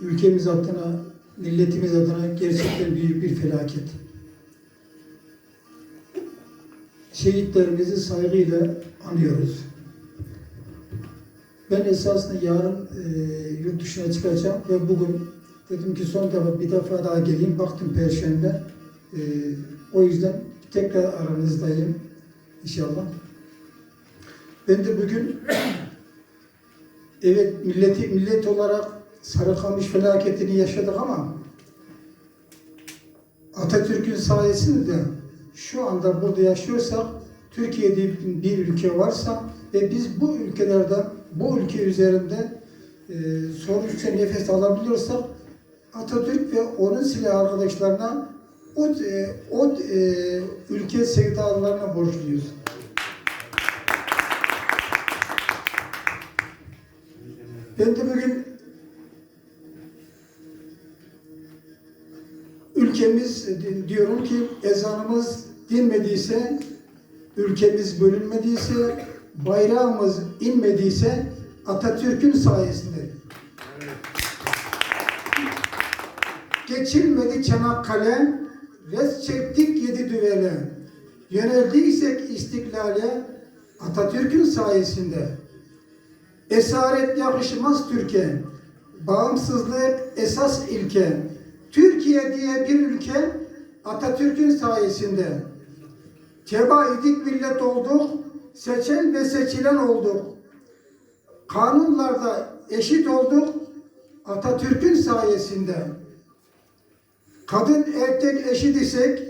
ülkemiz adına, milletimiz adına gerçekten büyük bir felaket. Şehitlerimizi saygıyla anıyoruz. Ben esasında yarın e, yurt dışına çıkacağım ve bugün dedim ki son defa bir defa daha geleyim. Baktım Perşembe. E, o yüzden tekrar aranızdayım inşallah. Ben de bugün evet milleti millet olarak Sarıkamış felaketini yaşadık ama Atatürk'ün sayesinde şu anda burada yaşıyorsak Türkiye'de bir ülke varsa ve biz bu ülkelerden bu ülke üzerinde e, sorumsuzca nefes alabiliyorsak Atatürk ve onun silah arkadaşlarına o, e, o e, ülke sevdalarına borçluyuz. Ben de bugün ülkemiz e, diyorum ki ezanımız dinmediyse, ülkemiz bölünmediyse, bayrağımız inmediyse Atatürk'ün sayesinde. Geçilmedi Çanakkale, res çektik yedi düvele. Yöneldiysek istiklale Atatürk'ün sayesinde. Esaret yakışmaz Türkiye. Bağımsızlık esas ilke. Türkiye diye bir ülke Atatürk'ün sayesinde. Teba idik millet olduk, seçen ve seçilen olduk. Kanunlarda eşit olduk Atatürk'ün sayesinde. Kadın erkek eşit isek,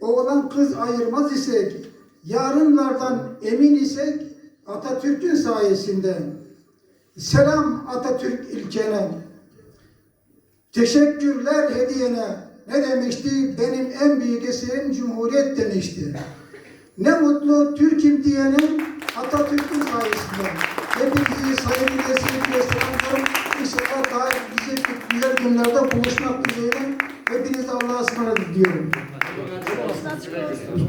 oğlan kız ayırmaz isek, yarınlardan emin isek Atatürk'ün sayesinde. Selam Atatürk ilkene. Teşekkürler hediyene. Ne demişti? Benim en büyük eserim Cumhuriyet demişti. Ne mutlu Türk'üm diyenin Atatürk'ün sayesinde. Hepinizi saygıyla sevgiyle selamlarım. İnşallah daha güzel, güzel günlerde buluşmak dileğiyle. Hepinize Allah'a ısmarladık diyorum.